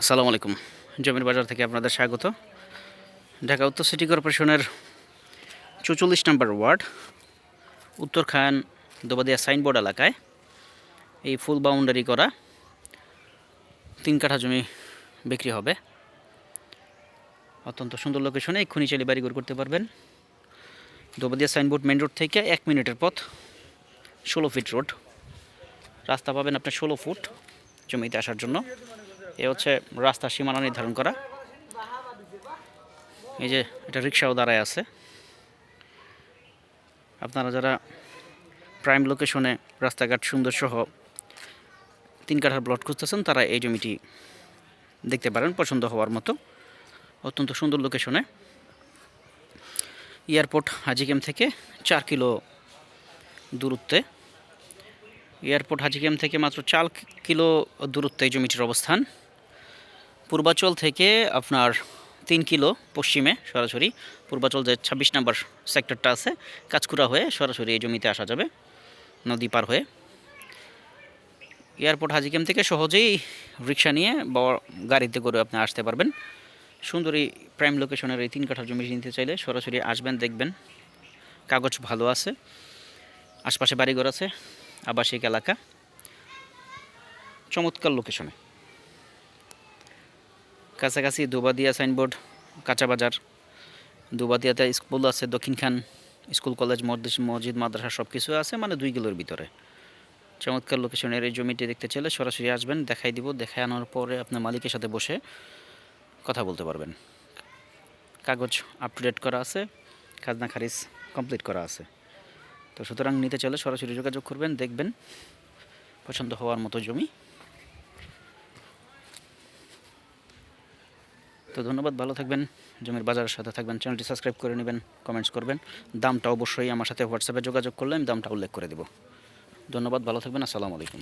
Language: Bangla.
আসসালামু আলাইকুম। জমির বাজার থেকে আপনাদের স্বাগত। ঢাকা উত্তর সিটি কর্পোরেশনের চৌচল্লিশ নম্বর ওয়ার্ড, উত্তর খান দোবাদিয়া সাইনবোর্ড এলাকায় এই ফুল বাউন্ডারি করা তিন কাঠা জমি বিক্রি হবে। অত্যন্ত সুন্দর লোকেশনে এক্ষুনি চাইলে বাড়িঘর করতে পারবেন। দোবাদিয়া সাইনবোর্ড মেন রোড থেকে এক মিনিটের পথ, ষোলো ফিট রোড রাস্তা পাবেন আপনার ষোলো ফুট জমিতে আসার জন্য। এ হচ্ছে রাস্তার সীমানা নির্ধারণ করা। এই যে এটা রিক্সাও দাঁড়ায় আছে। আপনারা যারা প্রাইম লোকেশনে রাস্তাঘাট সুন্দর সহ তিন কাঠার প্লট খুঁজতেছেন, তারা এই জমিটি দেখতে পারেন, পছন্দ হওয়ার মতো। অত্যন্ত সুন্দর লোকেশনে এয়ারপোর্ট হাজিকেম থেকে চার কিলো দূরত্বে। এয়ারপোর্ট হাজিকেম থেকে মাত্র চার কিলো দূরত্বে এই জমিটির অবস্থান। পূর্বাচল থেকে আপনার তিন কিলো পশ্চিমে সরাসরি, পূর্বাচল যে ছাব্বিশ নম্বর সেক্টরটা আছে কাজকুড়া হয়ে সরাসরি এই জমিতে আসা যাবে, নদী পার হয়ে। এয়ারপোর্ট হাজিকেম থেকে সহজেই রিক্সা নিয়ে বা গাড়িতে করে আপনি আসতে পারবেন। সুন্দরী প্রাইম লোকেশনের এই তিন কাঠার জমি নিতে চাইলে সরাসরি আসবেন, দেখবেন। কাগজ ভালো আছে, আশপাশে বাড়িঘর আছে, আবাসিক এলাকা। চমৎকার লোকেশনে। কাছাকাছি দুবাদিয়া সাইনবোর্ড কাঁচা বাজার দুবাদিয়াতে স্কুল আছে দক্ষিণখান স্কুল, কলেজ, মসজিদ মসজিদ, মাদ্রাসা সব কিছু আছে মানে দুই কিলোর ভিতরে। চমৎকার লোকেশনের এই জমিটি দেখতে চাইলে সরাসরি আসবেন, দেখাই দিব দেখাই আনার পরে আপনার মালিকের সাথে বসে কথা বলতে পারবেন। কাগজ আপ টু ডেট করা আছে, খাজনা খারিজ কমপ্লিট করা আছে। তো সুতরাং নিতে চাইলে সরাসরি যোগাযোগ করবেন, দেখবেন। পছন্দ হওয়ার মতো জমি। তো ধন্যবাদ, ভালো থাকবেন। জমির বাজারের সাথে থাকবেন, চ্যানেলটি সাবস্ক্রাইব করে নেবেন, কমেন্টস করবেন। দামটা অবশ্যই আমার সাথে হোয়াটসঅ্যাপে যোগাযোগ করলে আমি দামটা উল্লেখ করে দেবো। ধন্যবাদ, ভালো থাকবেন, আসসালামু আলাইকুম।